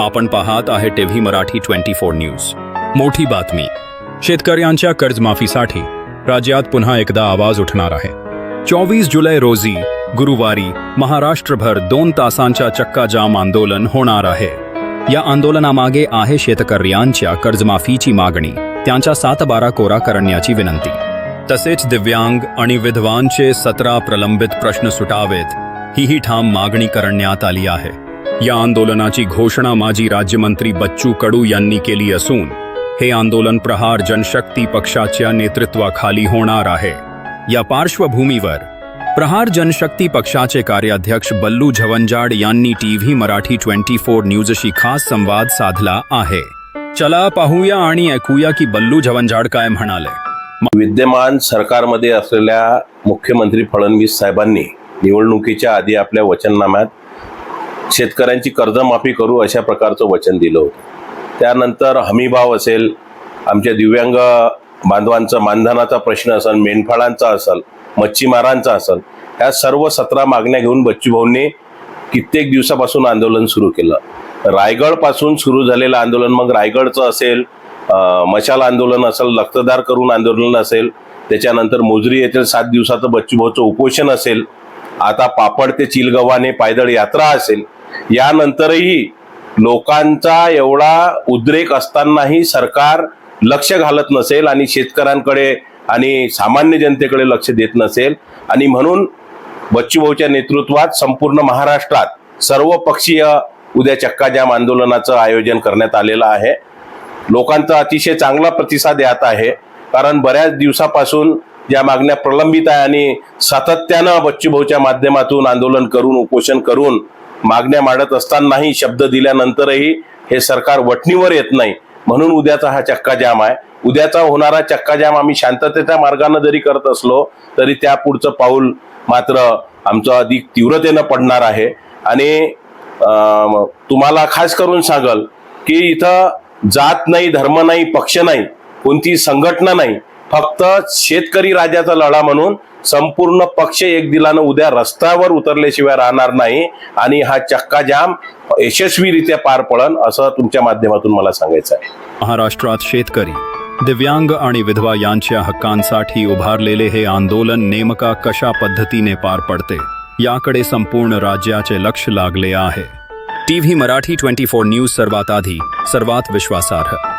आपण पाहत आहे TV Marathi twenty four news. मोठी बातमी. शेतकऱ्यांच्या कर्जमाफीसाठी राज्यात पुन्हा एकदा आवाज उठणार आहे. चोवीस जुलै रोजी गुरुवारी महाराष्ट्रभर दोन तासांच्या चक्काजाम आंदोलन होणार आहे. या आंदोलनामागे आहे शेतकऱ्यांच्या कर्जमाफीची मागणी त्यांच्या सात बारा कोरा करण्याची विनंती. तसेच दिव्यांग आणि विधवांचे सतरा प्रलंबित प्रश्न सुटावेत हीही ठाम मागणी करण्यात आली आहे. या आंदोलनाची घोषणा माजी राज्यमंत्री बच्चू कडू यांनी केली असून हे आंदोलन प्रहार जनशक्ती पक्षाच्या नेतृत्वाखाली होणार आहे. या पार्श्वभूमीवर प्रहार जनशक्ती पक्षाचे कार्याध्यक्ष बल्लू झवंजाड यांनी टीव्ही मराठी ट्वेंटी फोर न्यूजशी खास संवाद साधला आहे. चला पाहूया आणि ऐकूया की बल्लू झवंजाड काय म्हणाले. विद्यमान सरकारमध्ये असलेल्या मुख्यमंत्री फडणवीस साहेबांनी निवडणुकीच्या आधी आपल्या वचननाम्यात शेतकऱ्यांची कर्जमाफी करू अशा प्रकारचं वचन दिलं होतं. त्यानंतर हमीभाव असेल आमच्या दिव्यांग बांधवांचं मानधनाचा प्रश्न असेल मेंढपाळांचा असेल मच्छीमारांचा असेल ह्या सर्व सतरा मागण्या घेऊन बच्चूभाऊंनी कित्येक दिवसापासून आंदोलन सुरू केलं. रायगडपासून सुरू झालेलं आंदोलन मग रायगडचं असेल मशाल आंदोलन असेल रक्तदार करून आंदोलन असेल त्याच्यानंतर मोजरी येथील सात दिवसाचं बच्चूभाऊचं उपोषण असेल आता पापड ते चिलगव्हाणे पायदळ यात्रा असेल यानंतरही लोकांचा एवढा उद्रेक असतानाही सरकार लक्ष घालत नसेल आणि शेतकऱ्यांकडे आणि सामान्य जनतेकडे लक्ष देत नसेल. आणि म्हणून बच्चूभाऊच्या नेतृत्वात संपूर्ण महाराष्ट्रात सर्व पक्षीय उद्या चक्काजाम आंदोलनाचं आयोजन करण्यात आलेलं आहे. लोकांचा अतिशय चांगला प्रतिसाद यात आहे. कारण बऱ्याच दिवसापासून ज्या मागण्या प्रलंबित आहे आणि सातत्यानं बच्चूभाऊच्या माध्यमातून आंदोलन करून उपोषण करून मागण्या मांडत असतानाही शब्द दिल्यानंतरही हे सरकार वटणीवर येत नाही. म्हणून उद्याचा हा चक्काजाम आहे. उद्याचा होणारा चक्काजाम आम्ही शांततेच्या मार्गाने जरी करत असलो तरी त्या पुढचं पाऊल मात्र आमचं अधिक तीव्रतेनं पडणार आहे. आणि तुम्हाला खास करून सांगल की इथं जात नाही धर्म नाही पक्ष नाही कोणती संघटना नाही फक्त शेतकरी राजाचा लढा म्हणून संपूर्ण पक्ष एक दिलानं उद्या रस्त्यावर उतरल्याशिवाय राहणार नाही आणि हा चक्काजाम यशस्वीरित्या पार पडन असं तुमच्या माध्यमातून मला सांगायचं आहे. महाराष्ट्रात शेतकरी दिव्यांग आणि विधवा यांच्या हक्कांसाठी उभारलेले हे आंदोलन नेमका कशा पद्धतीने पार पडते याकडे संपूर्ण राज्याचे लक्ष लागले आहे. TV Marathi twenty four news सर्वात आधी सर्वात विश्वासार्ह.